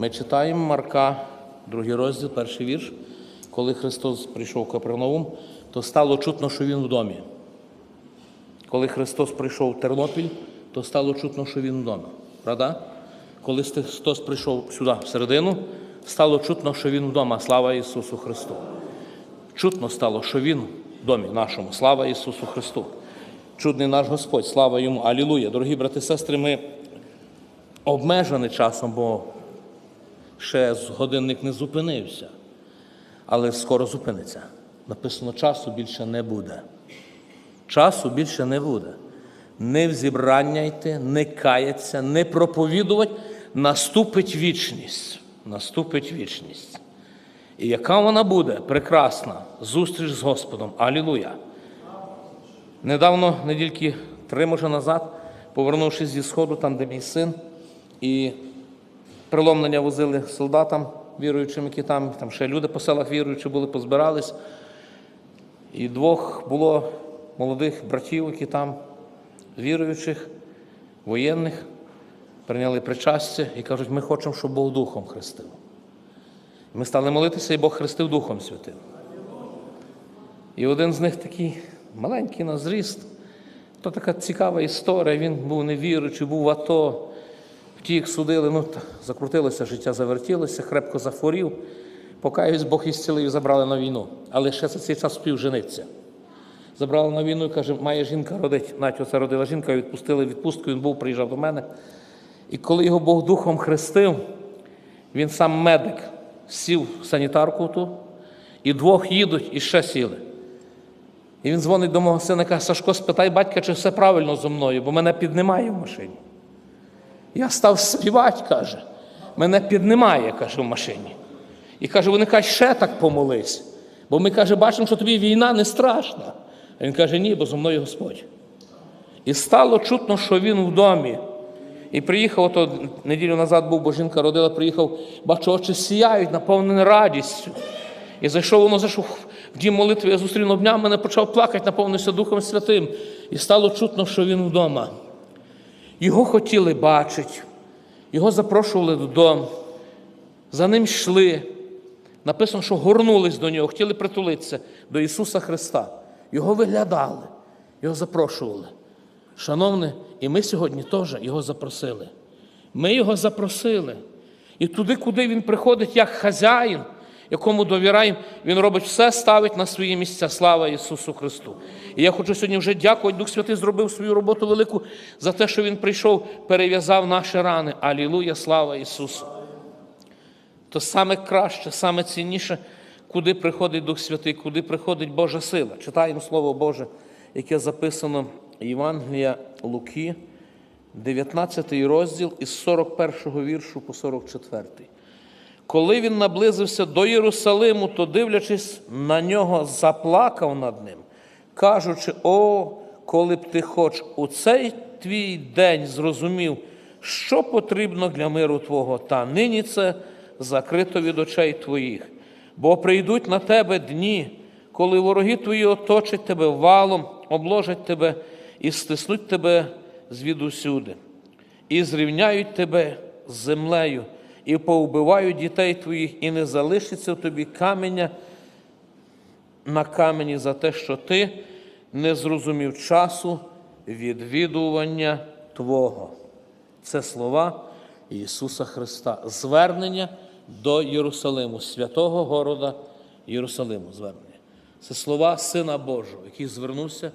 Ми читаємо Марка, другий розділ, перший вірш. Коли Христос прийшов в Капернаум, то стало чутно, що Він в домі. Коли Христос прийшов в Тернопіль, то стало чутно, що Він вдома. Правда? Коли Христос прийшов сюди, всередину, стало чутно, що Він вдома. Слава Ісусу Христу. Чутно стало, що Він в домі нашому. Слава Ісусу Христу. Чудний наш Господь, слава Йому. Алілуя. Дорогі брати і сестри, ми обмежені часом, бо ще годинник не зупинився, але скоро зупиниться. Написано, часу більше не буде. Часу більше не буде. Не в зібрання йти, не каяться, не проповідувати, наступить вічність. Наступить вічність. І яка вона буде прекрасна зустріч з Господом. Алілуя! Недавно, недільки три може назад, повернувшись зі Сходу, там, де мій син, і приломлення возили солдатам, віруючим, які там, там ще люди по селах віруючі були, позбирались. І двох було молодих братів, які там, віруючих, воєнних, прийняли причастя і кажуть, ми хочемо, щоб Бог Духом хрестив. Ми стали молитися, і Бог хрестив Духом Святим. І один з них такий маленький на зріст. То така цікава історія. Він був невіруючий, був в АТО, втік, судили, ну, закрутилося, життя завертілося, крепко захворів. Покаюсь, Бог із цілею забрали на війну. Але ще за цей час спів жениться. Забрали на війну і каже, має жінка родить. Навіть оце родила жінка, відпустили відпустку, він був, приїжджав до мене. І коли його Бог духом хрестив, він сам медик сів в санітарку ту, і двох їдуть, і ще сіли. І він дзвонить до мого сина і каже, Сашко, спитай батька, чи все правильно зо мною, бо мене піднімає в машині. Я став співати, каже. Мене піднімає, каже, в машині. І каже, вони кажуть, ще так помолись. Бо ми каже, бачимо, що тобі війна не страшна. А він каже, ні, бо зо мною Господь. І стало чутно, що він в домі. І приїхав, ото неділю назад був, бо жінка родила, приїхав, бачу, очі сіяють, наповнені радістю. І зайшов, воно зайшов в дім молитви, я зустрів обняв мене, почав плакати, наповнився Духом Святим. І стало чутно, що він вдома. Його хотіли бачити, його запрошували додому, за ним йшли. Написано, що горнулись до нього, хотіли притулитися до Ісуса Христа. Його виглядали, його запрошували. Шановне, і ми сьогодні теж його запросили. Ми його запросили. І туди, куди він приходить як хазяїн, якому довіряємо, він робить все, ставить на свої місця. Слава Ісусу Христу. І я хочу сьогодні вже дякувати, Дух Святий зробив свою роботу велику за те, що Він прийшов, перев'язав наші рани. Алілуя, слава Ісусу! То саме краще, саме цінніше, куди приходить Дух Святий, куди приходить Божа сила. Читаємо Слово Боже, яке записано Євангелія Луки, 19 розділ із 41 віршу по 44. Коли він наблизився до Єрусалиму, то, дивлячись на нього, заплакав над ним, кажучи: О, коли б ти хоч у цей твій день зрозумів, що потрібно для миру Твого, та нині це закрито від очей твоїх. Бо прийдуть на тебе дні, коли вороги твої оточать тебе валом, обложать тебе і стиснуть тебе звідусюди, і зрівняють тебе з землею, і поубивають дітей твоїх, і не залишиться тобі каменя на камені за те, що ти не зрозумів часу відвідування Твого. Це слова Ісуса Христа. Звернення до Єрусалиму, святого города Єрусалиму. Звернення. Це слова Сина Божого, який звернувся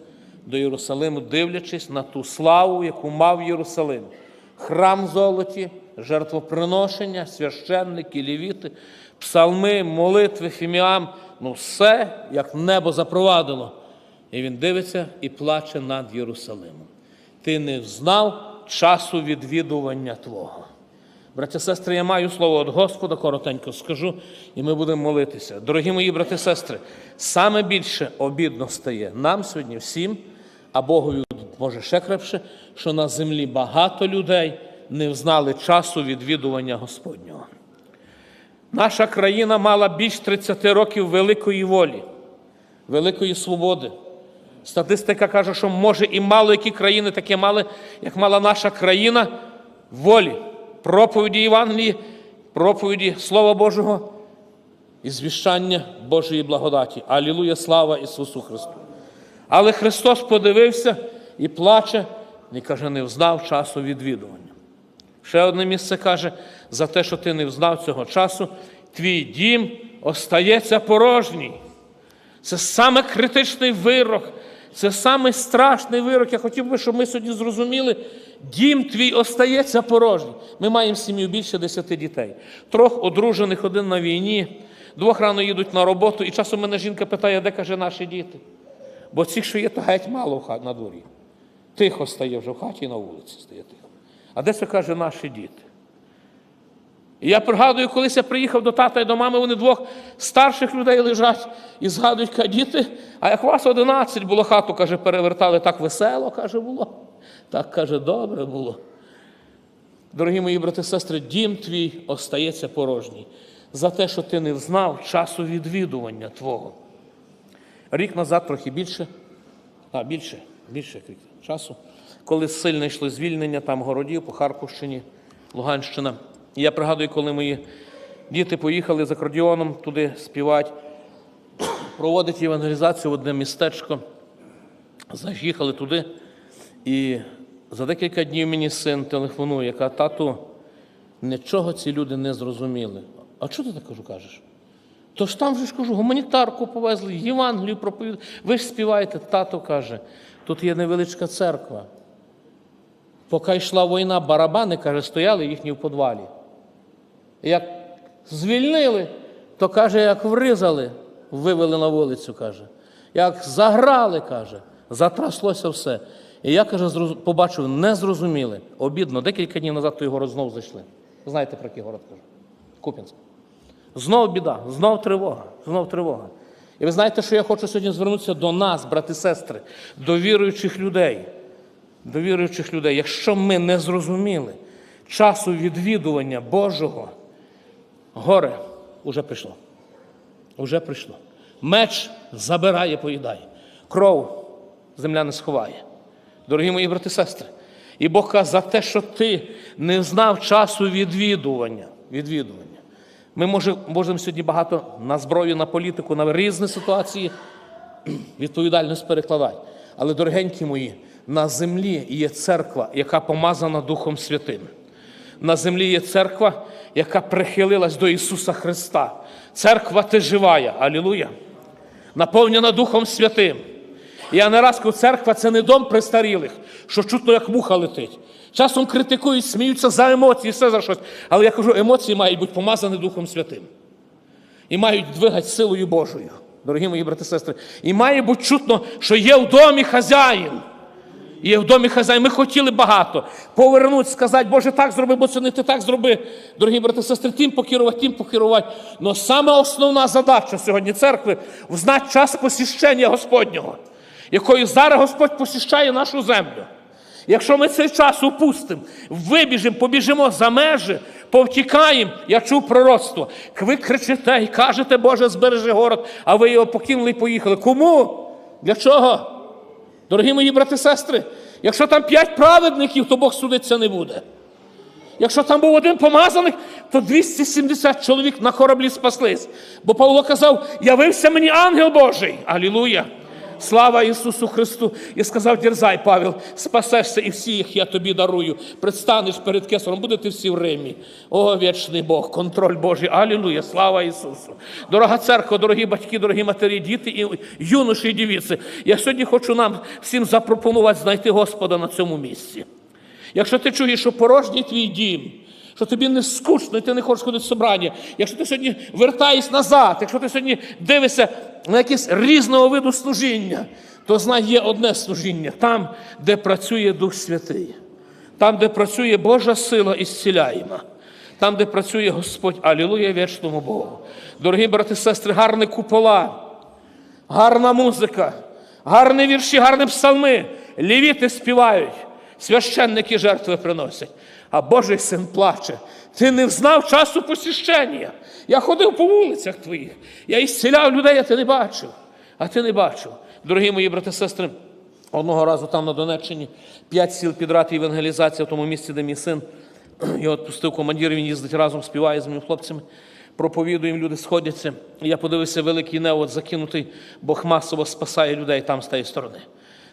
до Єрусалиму, дивлячись на ту славу, яку мав Єрусалим. Храм золоті, жертвоприношення, священники, лівіти, псалми, молитви, фіміам ну все, як небо запровадило. І він дивиться і плаче над Єрусалимом. Ти не знав часу відвідування Твого. Браття сестри, я маю слово від Господа, коротенько скажу, і ми будемо молитися. Дорогі мої брати сестри, саме більше обідно стає нам сьогодні всім, а Богові може ще крепше, що на землі багато людей не знали часу відвідування Господнього. Наша країна мала більш 30 років великої волі, великої свободи. Статистика каже, що може і мало які країни таке мали, як мала наша країна волі, проповіді Євангелії проповіді Слова Божого і звіщання Божої благодаті. Алілуя, слава Ісусу Христу! Але Христос подивився і плаче, і каже, не взнав часу відвідування. Ще одне місце каже, за те, що ти не взнав цього часу, твій дім остається порожній. Це саме критичний вирок, це саме страшний вирок. Я хотів би, щоб ми сьогодні зрозуміли, дім твій остається порожній. Ми маємо сім'ю більше десяти дітей. Трьох одружених, один на війні, двох рано їдуть на роботу, і часом мене жінка питає, де каже наші діти. Бо цих, що є, то геть мало на дворі. Тихо стає вже в хаті і на вулиці стає тихо. А де це каже наші діти? І я пригадую, колись я приїхав до тата і до мами, вони двох старших людей лежать і згадують, каже, діти, а як вас 11 було хату, каже, перевертали так весело, каже, було. Так каже, добре було. Дорогі мої брати і сестри, дім твій остається порожній за те, що ти не знав часу відвідування твого. Рік назад трохи більше, а більше, більше як рік часу, коли сильно йшли звільнення там городів по Харківщині, Луганщина. І я пригадую, коли мої діти поїхали з акордіоном туди співати, проводити евангелізацію в одне містечко. Заїхали туди, і за декілька днів мені син телефонує, каже, тату, нічого ці люди не зрозуміли. А чого ти так кажу, кажеш? То ж там же ж кажу, гуманітарку повезли, Євангелію проповідають. Ви ж співаєте, тато каже, тут є невеличка церква. Поки йшла війна, барабани, каже, стояли їхні в подвалі. Як звільнили, то каже, як вризали, вивели на вулицю, каже. Як заграли, каже, затраслося все. І я, каже, побачив, не зрозуміли. Обідно, декілька днів назад той город знов зайшли. Знаєте, про який город кажу? Куп'янськ. Знов біда, знов тривога, знов тривога. І ви знаєте, що я хочу сьогодні звернутися до нас, брати сестри, до віруючих людей. До віруючих людей. Якщо ми не зрозуміли часу відвідування Божого, горе уже прийшло. Уже прийшло. Меч забирає, поїдає. Кров земля не сховає. Дорогі мої брати і сестри, і Бог каже, за те, що ти не знав часу відвідування. відвідування. Ми може- можемо сьогодні багато на зброю, на політику, на різні ситуації відповідальність перекладати. Але, дорогенькі мої, на землі є церква, яка помазана Духом Святим. На землі є церква, яка прихилилась до Ісуса Христа. Церква ти живая. Алілуя. Наповнена Духом Святим. Я не раз кажу, церква це не дом престарілих, що чутно, як муха летить. Часом критикують, сміються за емоції, все за щось. Але я кажу, емоції мають бути помазані Духом Святим. І мають двигати силою Божою, дорогі мої брати і сестри. І має бути чутно, що є в домі хазяїн. Є в домі хазяїн. Ми хотіли багато. Повернути, сказати, Боже, так зроби, бо це не ти так зроби. Дорогі брати і сестри, тим покерувати, тим покерувати. Але саме основна задача сьогодні церкви взнати час посіщення Господнього, якою зараз Господь посіщає нашу землю. Якщо ми цей час упустимо, вибіжимо, побіжимо за межі, повтікаємо, я чув пророцтво. Ви кричите і кажете, Боже, збережи город, а ви його покинули і поїхали. Кому? Для чого? Дорогі мої брати і сестри, якщо там п'ять праведників, то Бог судиться не буде. Якщо там був один помазаник, то 270 чоловік на кораблі спаслись. Бо Павло казав: явився мені ангел Божий. Алілуя! Слава Ісусу Христу! І сказав, дерзай, Павел, спасешся і всіх я тобі дарую. Предстанеш перед кесаром, будете всі в Римі. О, вічний Бог, контроль Божий. Алілуя! Слава Ісусу! Дорога церква, дорогі батьки, дорогі матері, діти і юноші і дівіці. Я сьогодні хочу нам всім запропонувати знайти Господа на цьому місці. Якщо ти чуєш, що порожній твій дім, що тобі не скучно, і ти не хочеш ходити в собрання, якщо ти сьогодні вертаєшся назад, якщо ти сьогодні дивишся на якесь різного виду служіння, то знай, є одне служіння там, де працює Дух Святий, там, де працює Божа сила і зціляєма, там, де працює Господь, Алілуя вічному Богу. Дорогі брати і сестри, гарні купола, гарна музика, гарні вірші, гарні псалми, лівіти співають, священники жертви приносять. А Божий син плаче. Ти не знав часу посіщення. Я ходив по вулицях твоїх, я ісціляв людей, а ти не бачив. А ти не бачив. Дорогі мої брати і сестри, одного разу там на Донеччині п'ять сіл підрати евангелізація в тому місці, де мій син його відпустив командир, він їздить разом, співає з моїми хлопцями, проповідує, їм люди сходяться. Я подивився, великий невод закинутий, Бог масово спасає людей там з тієї сторони.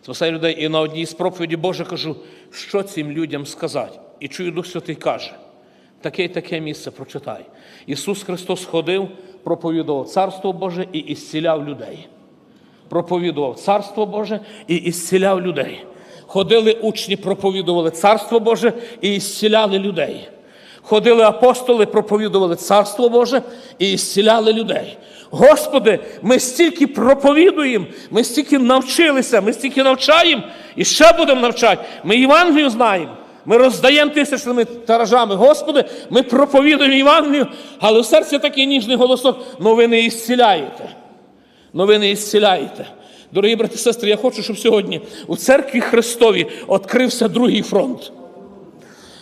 Спасає людей. І на одній з проповіді Боже кажу, що цим людям сказати. І чую Дух Святий каже, таке й таке місце прочитай. Ісус Христос ходив, проповідував Царство Боже і ісціляв людей. Проповідував Царство Боже і ісціляв людей. Ходили учні, проповідували Царство Боже і ісціляли людей. Ходили апостоли, проповідували Царство Боже і ісціляли людей. Господи, ми стільки проповідуємо, ми стільки навчилися, ми стільки навчаємо і ще будемо навчати. Ми Євангелію знаємо. Ми роздаємо тисячними тиражами. Господи, ми проповідуємо Євангелію, але в серці такий ніжний голосок, но ви не ісціляєте. Но ви не ісціляєте. Дорогі брати і сестри, я хочу, щоб сьогодні у церкві Христові відкрився другий фронт.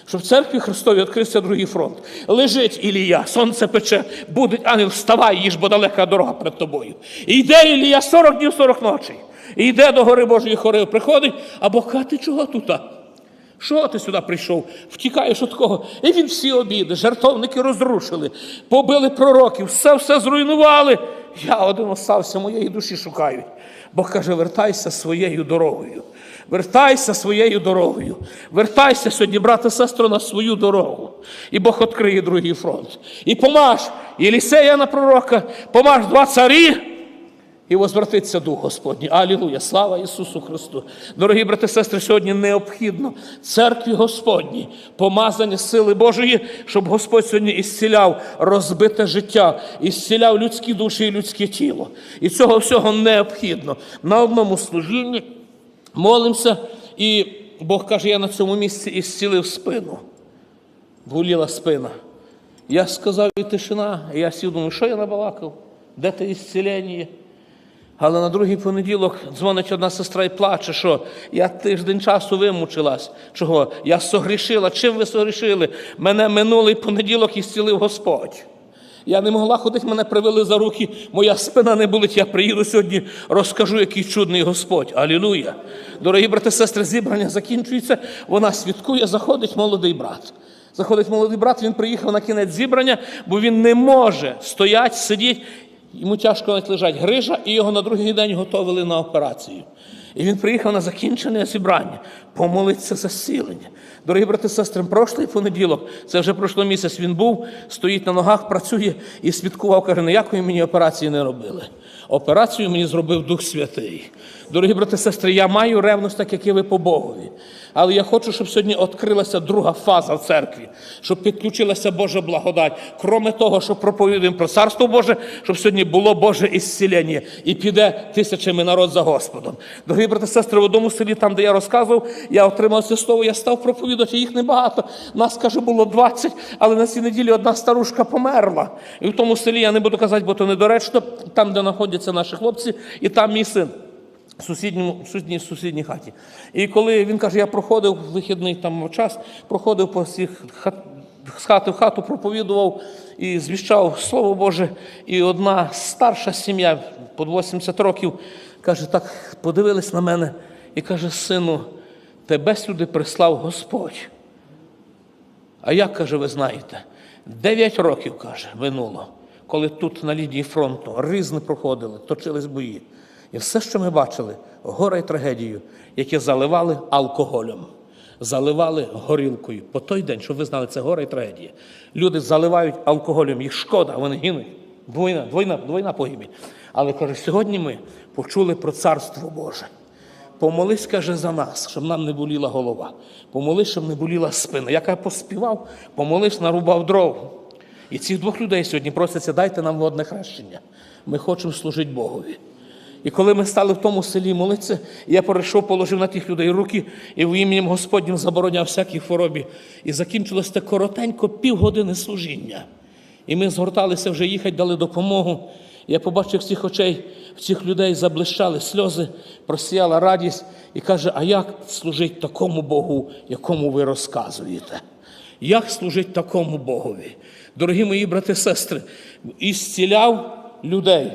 Щоб в церкві Христові відкрився другий фронт. Лежить Ілія, сонце пече, буде ангел, вставай, їж, бо далека дорога перед тобою. І йде Ілія 40 днів, 40 ночей. І йде до гори Божої хори, приходить, а Бог ти чого тут? Що ти сюди прийшов? Втікаєш від кого? І він всі обіди, жертовники розрушили, побили пророків, все все зруйнували. Я один остався, моєї душі шукають. Бог каже, вертайся своєю дорогою. Вертайся своєю дорогою. Вертайся сьогодні, брате, сестро, на свою дорогу. І Бог відкриє другий фронт. І помаж Єлісея на пророка, помаж два царі. І возвратиться Дух Господній. Алілуя! Слава Ісусу Христу! Дорогі брати і сестри, сьогодні необхідно церкві Господній, помазання сили Божої, щоб Господь сьогодні ісціляв розбите життя, ісціляв людські душі і людське тіло. І цього всього необхідно. На одному служінні молимося, і Бог каже, я на цьому місці ісцілив спину. Боліла спина. Я сказав, і тишина, і я сів, думаю, що я набалакав? Де те ісцілення? Але на другий понеділок дзвонить одна сестра і плаче, що я тиждень часу вимучилась. Чого? Я согрішила. Чим ви согрішили? Мене минулий понеділок ісцілив Господь. Я не могла ходити, мене привели за руки, моя спина не болить. Я приїду сьогодні, розкажу, який чудний Господь. Алілуя. Дорогі брати, сестри, зібрання закінчується. Вона святкує, заходить молодий брат. Заходить молодий брат, він приїхав на кінець зібрання, бо він не може стояти, сидіти. Йому тяжко навіть лежать грижа, і його на другий день готовили на операцію. І він приїхав на закінчене зібрання, помолиться за зцілення. Дорогі брати сестри, прошлий понеділок, це вже пройшло місяць, він був, стоїть на ногах, працює і свідкував, каже, ніякої мені операції не робили. Операцію мені зробив Дух Святий. Дорогі брати і сестри, я маю ревність, так як і ви по Богові. Але я хочу, щоб сьогодні відкрилася друга фаза в церкві, щоб підключилася Божа благодать. Кроме того, що проповідуємо про Царство Боже, щоб сьогодні було Боже ісцілення і піде тисячами народ за Господом. Дорогі брати і сестри, в одному селі, там, де я розказував, я отримав це слово, я став проповідувати, їх небагато. Нас, каже, було 20, але на цій неділі одна старушка померла. І в тому селі я не буду казати, бо то недоречно, там, де знаходяться наші хлопці, і там мій син в сусідньому, сусідній, сусідній хаті. І коли він каже, я проходив вихідний там час, проходив по всіх хат, з хати в хату, проповідував і звіщав Слово Боже. І одна старша сім'я, по 80 років, каже, так подивились на мене і каже, сину, тебе сюди прислав Господь. А як, каже, ви знаєте, дев'ять років, каже, минуло, коли тут на лінії фронту різни проходили, точились бої. І все, що ми бачили, горе й трагедію, яке заливали алкоголем, заливали горілкою. По той день, щоб ви знали, це горе й трагедія. Люди заливають алкоголем, їх шкода, вони гинуть. Двойна, двойна, двойна погибель. Але каже, сьогодні ми почули про Царство Боже. Помолись, каже, за нас, щоб нам не боліла голова. Помолись, щоб не боліла спина. Я поспівав, помолись, нарубав дров. І цих двох людей сьогодні просяться, дайте нам водне хрещення. Ми хочемо служити Богові. І коли ми стали в тому селі молитися, я перейшов, положив на тих людей руки і в ім'ям Господнім забороняв всякій хворобі. І закінчилось те коротенько півгодини служіння. І ми згорталися вже їхати, дали допомогу. Я побачив всіх очей, в цих людей заблищали сльози, просіяла радість і каже: а як служить такому Богу, якому ви розказуєте? Як служить такому Богові? Дорогі мої брати і сестри, ісціляв людей.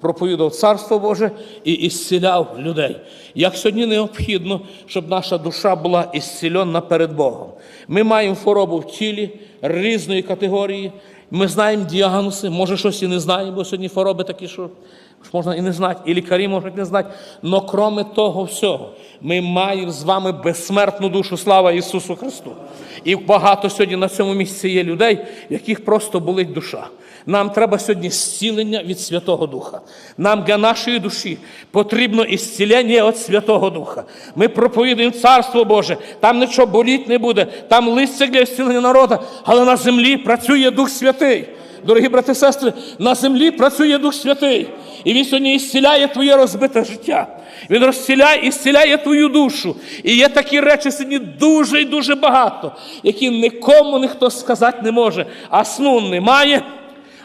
проповідав Царство Боже і ісціляв людей. Як сьогодні необхідно, щоб наша душа була ісцільона перед Богом. Ми маємо хворобу в тілі різної категорії. Ми знаємо діагнози, може щось і не знаємо, бо сьогодні хвороби такі, що можна і не знати, і лікарі можуть не знати. Но кроме того всього, ми маємо з вами безсмертну душу. Слава Ісусу Христу! І багато сьогодні на цьому місці є людей, в яких просто болить душа. Нам треба сьогодні зцілення від Святого Духа. Нам для нашої душі потрібно ісцілення від Святого Духа. Ми проповідуємо Царство Боже, там нічого боліть не буде, там листя для зцілення народу, але на землі працює Дух Святий. Дорогі брати і сестри, на землі працює Дух Святий. І Він сьогодні ісціляє твоє розбите життя. Він розціляє і зціляє твою душу. І є такі речі сьогодні дуже і дуже багато, які нікому ніхто сказати не може. А сну немає,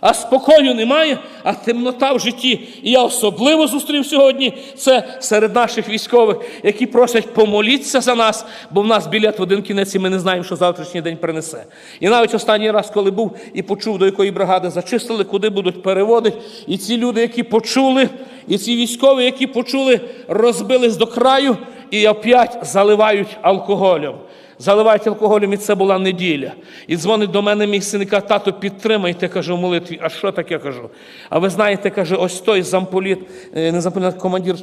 а спокою немає, а темнота в житті. І я особливо зустрів сьогодні це серед наших військових, які просять помоліться за нас, бо в нас білет в один кінець, і ми не знаємо, що завтрашній день принесе. І навіть останній раз, коли був і почув, до якої бригади зачистили, куди будуть переводити, і ці люди, які почули, і ці військові, які почули, розбились до краю і опять заливають алкоголем заливають алкоголем, і це була неділя. І дзвонить до мене мій син і каже, тато, підтримайте, каже, в молитві. А що таке кажу? А ви знаєте, каже, ось той замполіт, е, не замполіт, командир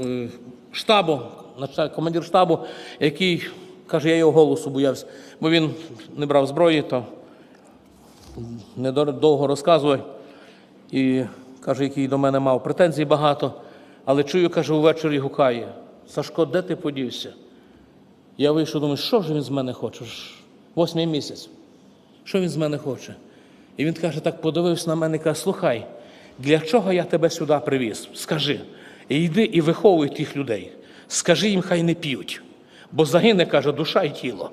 е, штабу, командир штабу, який каже, я його голосу боявся, бо він не брав зброї, то недовго розказує. І каже, який до мене мав претензій багато, але чую, каже, увечері гукає. Сашко, де ти подівся? Я вийшов, думаю, що ж він з мене хоче? Восьмий місяць. Що він з мене хоче? І він каже, так подивився на мене і каже, слухай, для чого я тебе сюди привіз? Скажи. І йди і виховуй тих людей. Скажи їм, хай не п'ють. Бо загине, каже, душа і тіло.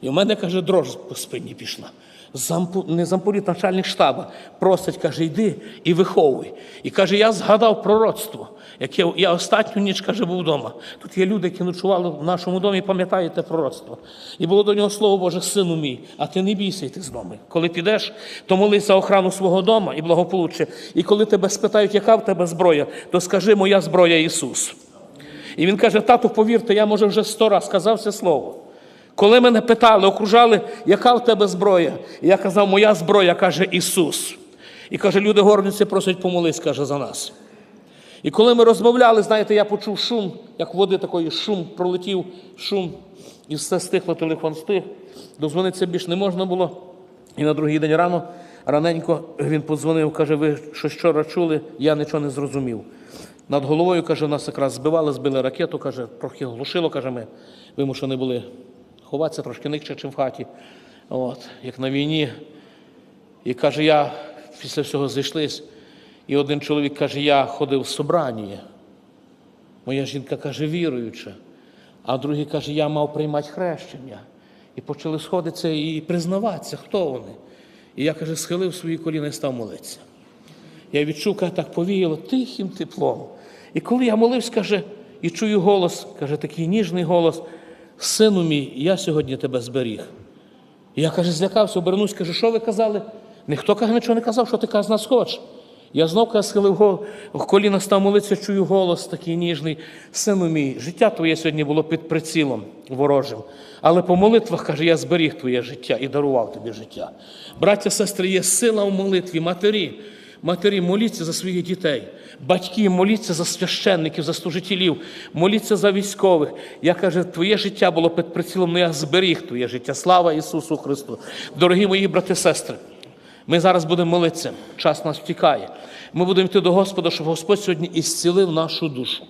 І в мене, каже, дрож по спині пішла. Зампу, не замполіт, начальник штаба просить, каже, йди і виховуй. І каже, я згадав пророцтво, яке я останню ніч каже, був вдома. Тут є люди, які ночували в нашому домі, пам'ятаєте пророцтво. І було до нього слово Боже, сину мій, а ти не бійся йти з дому. Коли підеш, то молись за охрану свого дома і благополуччя. І коли тебе спитають, яка в тебе зброя, то скажи, моя зброя Ісус. І він каже: тату, повірте, я може вже сто раз сказав це слово. Коли мене питали, окружали, яка в тебе зброя? Я казав, моя зброя, каже Ісус. І каже, люди горниці просять помолись, каже, за нас. І коли ми розмовляли, знаєте, я почув шум, як води такої шум пролетів, шум, і все стихло, телефон стих. Дозвонитися більш не можна було. І на другий день рано, раненько, він подзвонив, каже, ви щось вчора чули, я нічого не зрозумів. Над головою, каже, нас якраз збивали, збили ракету, каже, трохи глушило, каже, ми вимушені були ховатися трошки нижче, ніж в хаті, От, як на війні. І каже, я після всього зійшлись. І один чоловік каже, я ходив в собрання. Моя жінка каже, віруюча. А другий каже, я мав приймати хрещення. І почали сходитися і признаватися, хто вони. І я, каже, схилив свої коліна і став молитися. Я відчув, каже, так повіяло тихим теплом. І коли я молився, каже, і чую голос, каже, такий ніжний голос, сину мій, я сьогодні тебе зберіг. Я, каже, злякався, обернусь, каже, що ви казали? Ніхто каже, нічого не казав, що ти каже, нас хочеш. Я знов каже, схилив гол- коліна, став молитися, чую голос такий ніжний. Сину мій, життя твоє сьогодні було під прицілом ворожим. Але по молитвах, каже, я зберіг твоє життя і дарував тобі життя. Браття, сестри, є сила в молитві, матері. Матері, моліться за своїх дітей. Батьки, моліться за священників, за служителів, моліться за військових. Я каже, твоє життя було під прицілом, але я зберіг твоє життя. Слава Ісусу Христу. Дорогі мої брати і сестри, ми зараз будемо молитися, час нас втікає. Ми будемо йти до Господа, щоб Господь сьогодні ісцілив нашу душу,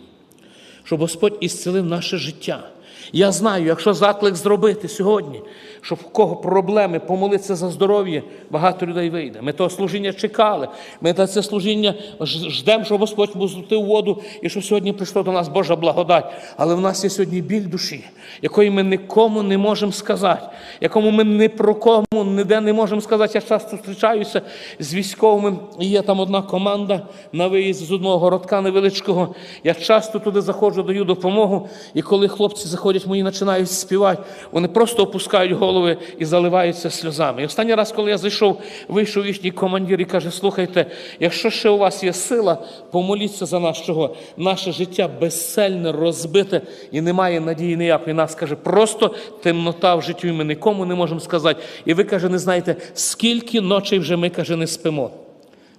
щоб Господь ісцілив наше життя. Я знаю, якщо заклик зробити сьогодні, щоб в кого проблеми, помолитися за здоров'я, багато людей вийде. Ми того служіння чекали. Ми на це служіння ждемо, щоб Господь позлутив воду і щоб сьогодні прийшла до нас Божа благодать. Але в нас є сьогодні біль душі, якої ми нікому не можемо сказати, якому ми ні про кому ніде не можемо сказати. Я часто зустрічаюся з військовими, є там одна команда на виїзді з одного городка невеличкого. Я часто туди заходжу, даю допомогу. І коли хлопці заходять підходять мої, починають співати, вони просто опускають голови і заливаються сльозами. І останній раз, коли я зайшов, вийшов їхній командир і каже: слухайте, якщо ще у вас є сила, помоліться за нас, чого наше життя безцельне, розбите і немає надії ніякої. Нас каже, просто темнота в житті, ми нікому не можемо сказати. І ви каже, не знаєте, скільки ночей вже ми каже, не спимо.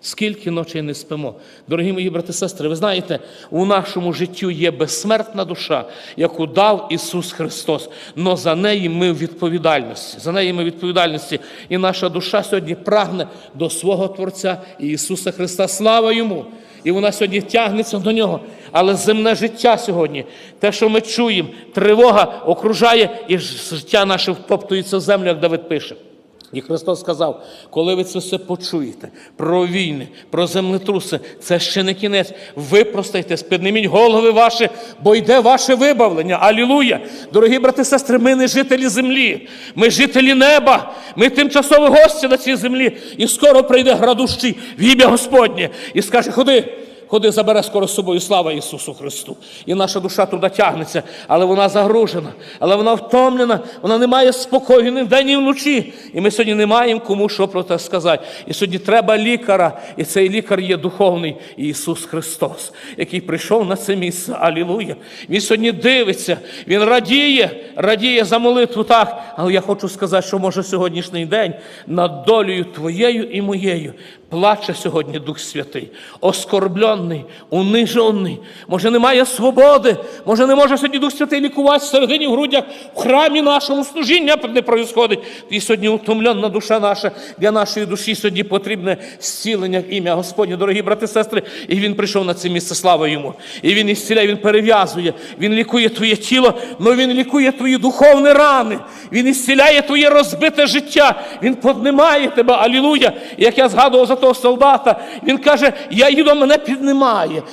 Скільки ночей не спимо. Дорогі мої брати і сестри, ви знаєте, у нашому житті є безсмертна душа, яку дав Ісус Христос. Но за неї ми в відповідальності. За неї ми в відповідальності. І наша душа сьогодні прагне до свого Творця Ісуса Христа. Слава Йому! І вона сьогодні тягнеться до нього. Але земне життя сьогодні, те, що ми чуємо, тривога окружає, і життя наше втоптується в землю, як Давид пише. І Христос сказав, коли ви це все почуєте, про війни, про землетруси, це ще не кінець. Випростайтесь, підніміть голови ваші, бо йде ваше вибавлення. Алілуя! Дорогі брати і сестри, ми не жителі землі, ми жителі неба, ми тимчасові гості на цій землі. І скоро прийде градущий в ім'я Господнє і скаже: Ходи. Ходи, забере скоро з собою слава Ісусу Христу. І наша душа туди тягнеться, але вона загружена, але вона втомлена, вона не має спокою ні вдень, ні вночі. І ми сьогодні не маємо кому що про це сказати. І сьогодні треба лікаря, і цей лікар є духовний Ісус Христос, який прийшов на це місце. Алілуя. Він сьогодні дивиться, Він радіє, радіє за молитву так. Але я хочу сказати, що може сьогоднішній день над долею твоєю і моєю плаче сьогодні Дух Святий, оскорблений, унижений. Може, немає свободи, може, не може сьогодні Дух Святий лікувати всередині в грудях в храмі нашому служіння не происходить. І сьогодні утомлена душа наша для нашої душі сьогодні потрібне зцілення в ім'я Господнє, дорогі брати і сестри. І він прийшов на це місце, слава йому. І він ісціляє, він перев'язує, він лікує твоє тіло, але він лікує твої духовні рани. Він ісціляє твоє розбите життя. Він піднімає тебе, алілуя. Як я згадував за того солдата, він каже: Я їду, мене піднімає.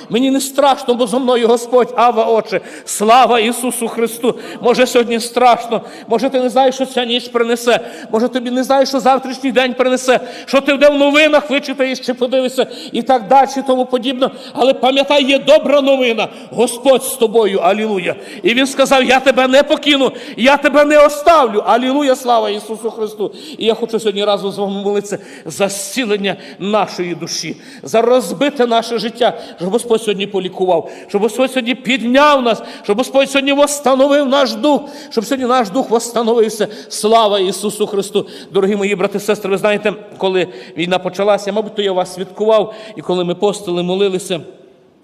Мені не страшно, бо зо мною Господь, Ава, Отче. Слава Ісусу Христу. Може, сьогодні страшно, може, ти не знаєш, що ця ніч принесе. Може, тобі не знаєш, що завтрашній день принесе, що ти де в новинах вичитаєш чи подивишся і так далі, і тому подібне. Але пам'ятай, є добра новина. Господь з тобою, алілуя. І він сказав: Я тебе не покину, я тебе не оставлю. Алілуя, слава Ісусу Христу. І я хочу сьогодні разом з вами молитися за зцілення нашої душі, за розбите наше життя, щоб Господь сьогодні полікував, щоб Господь сьогодні підняв нас, щоб Господь сьогодні восстановив наш дух, щоб сьогодні наш дух восстановився. Слава Ісусу Христу. Дорогі мої брати і сестри, ви знаєте, коли війна почалася, мабуть, то я вас святкував, і коли ми постили, молилися.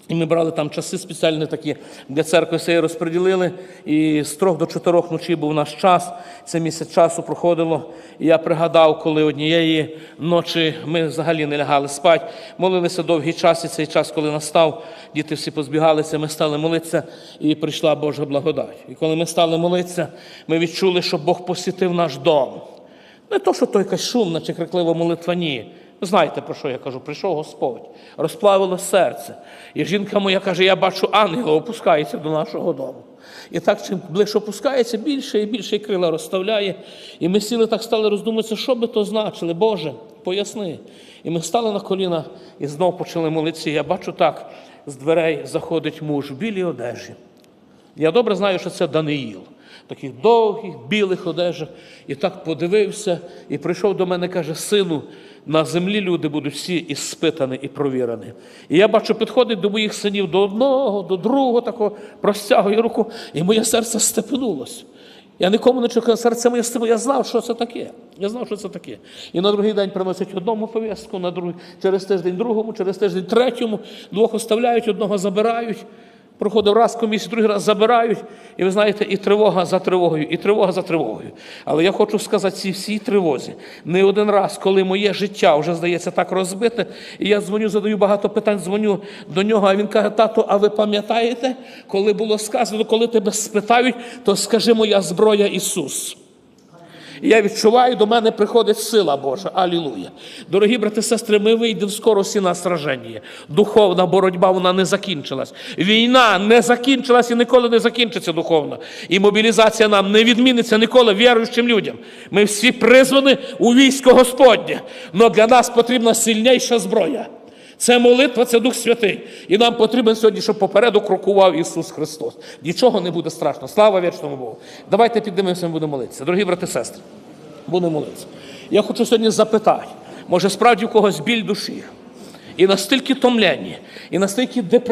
І ми брали там часи спеціальні такі для церкви все розподілили. І з трьох до чотирьох ночі був наш час. Це місяць часу проходило. І я пригадав, коли однієї ночі ми взагалі не лягали спати, молилися довгий час, і цей час, коли настав, діти всі позбігалися, ми стали молитися, і прийшла Божа благодать. І коли ми стали молитися, ми відчули, що Бог посітив наш дом. Не то, що то якась шумна чи криклива молитва, ні. Знаєте, про що я кажу? Прийшов Господь, розплавило серце. І жінка моя каже: я бачу, ангел опускається до нашого дому. І так, чим ближче опускається, більше і більше і крила розставляє. І ми сіли так стали роздумуватися, що би то значило, Боже, поясни. І ми стали на коліна і знов почали молитися. Я бачу так, з дверей заходить муж в білій одежі. Я добре знаю, що це Даниїл. Таких довгих, білих одежах. І так подивився і прийшов до мене, каже: сину, на землі люди будуть всі іспитані і провірені. І я бачу, підходить до моїх синів до одного, до другого, такого простягує руку, і моє серце степенулося. Я нікому не чекав, серце моє степло, я знав, що це таке. Я знав, що це таке. І на другий день приносять одному повістку, на другий, через тиждень другому, через тиждень третьому, двох оставляють, одного забирають. Проходив раз комісію, другий раз забирають, і ви знаєте, і тривога за тривогою, і тривога за тривогою. Але я хочу сказати цій всій тривозі. Не один раз, коли моє життя вже здається так розбите, і я дзвоню, задаю багато питань, дзвоню до нього, а він каже: тато, а ви пам'ятаєте, коли було сказано, коли тебе спитають, то скажи моя зброя Ісус. І я відчуваю, до мене приходить сила Божа. Алілуя. Дорогі брати сестри, ми вийдемо скоро всі на сраження. Духовна боротьба вона не закінчилась. Війна не закінчилась і ніколи не закінчиться духовна. І мобілізація нам не відміниться ніколи віруючим людям. Ми всі призвані у військо Господнє. Але для нас потрібна сильніша зброя. Це молитва, це Дух Святий. І нам потрібен сьогодні, щоб попереду крокував Ісус Христос. Нічого не буде страшно. Слава вічному Богу. Давайте піднімемося і будемо молитися. Дорогі брати і сестри, будемо молитися. Я хочу сьогодні запитати, може справді у когось біль душі, і настільки томлені, і настільки депресії.